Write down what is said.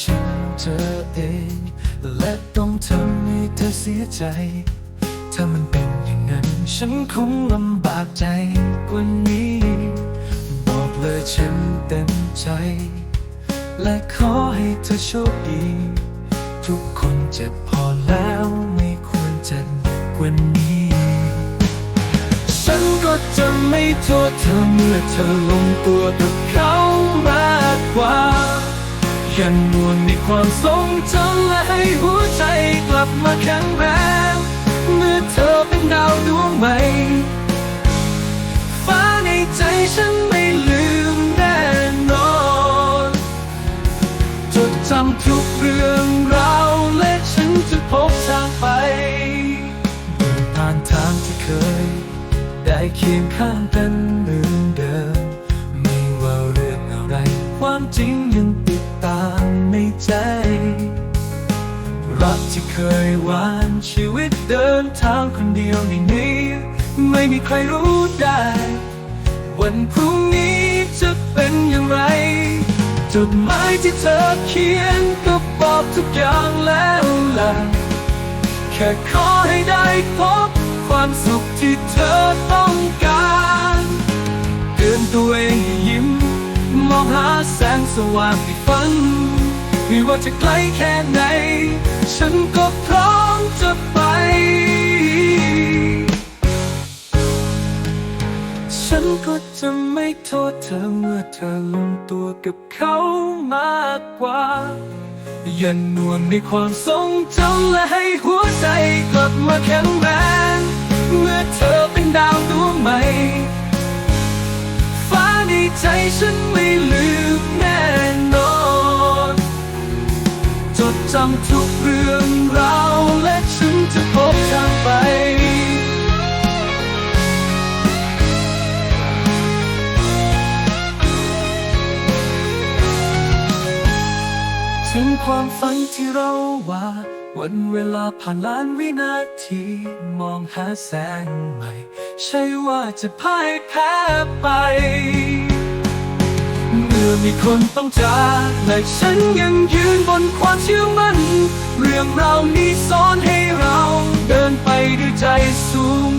ฉันเธอเอง และต้องทำให้เธอเสียใจ ถ้ามันเป็นอย่างนั้น ฉันคงลำบากใจกว่านี้ บอกเลยฉันเต็มใจ และขอให้เธอโชคดี ทุกคนเจ็บพอแล้วไม่ควรจะกว่านี้ ฉันก็จะไม่โทษเธอเมื่อเธอลงตัวกับเขามากกว่า ยังนวลในความทรงจำและให้หัวใจกลับมาแข็งแรงเมื่อเธอเป็นดาวดวงใหม่ ฟ้าในใจฉันไม่ลืมแน่นอนจดจำทุกเรื่องราวและฉันจะพบทางไปเดินผ่านทางที่เคย ได้เคียงข้างกันเหมือนเดิม ไม่ว่าเรื่องอะไรความจริงยัง ติดตามในใจ รักที่เคยหวานชีวิตเดินทางคนเดียวในนี้ ไม่มีใครรู้ได้ วันพรุ่งนี้จะเป็นอย่างไร จดหมายที่เธอเขียนก็บอกทุกอย่างแล้วล่ะ แค่ขอให้ได้พบความสุข องหาแสงสว่างในฝัน ไม่ว่าจะไกลแค่ไหน ฉันก็พร้อมจะไป ฉันก็จะไม่โทษเธอเมื่อเธอลงตัวกับเขามากกว่ายันนวลในความทรงจำและให้หัวใจกลับมาแข็งแรง ฉันไม่ลืมแน่นอน จดจำทุกเรื่องราวและฉันจะพบทางไป ถึงความฝันที่เราว่า วันเวลาผ่านล้านวินาที มองหาแสงใหม่ ใช่ว่าจะพ่ายแพ้ไป มื่อมีคนต้องจากและฉันยังยืนบนความเชื่อมั่น เรื่องราวนี้สอนให้เราเดินไปด้วยใจสูง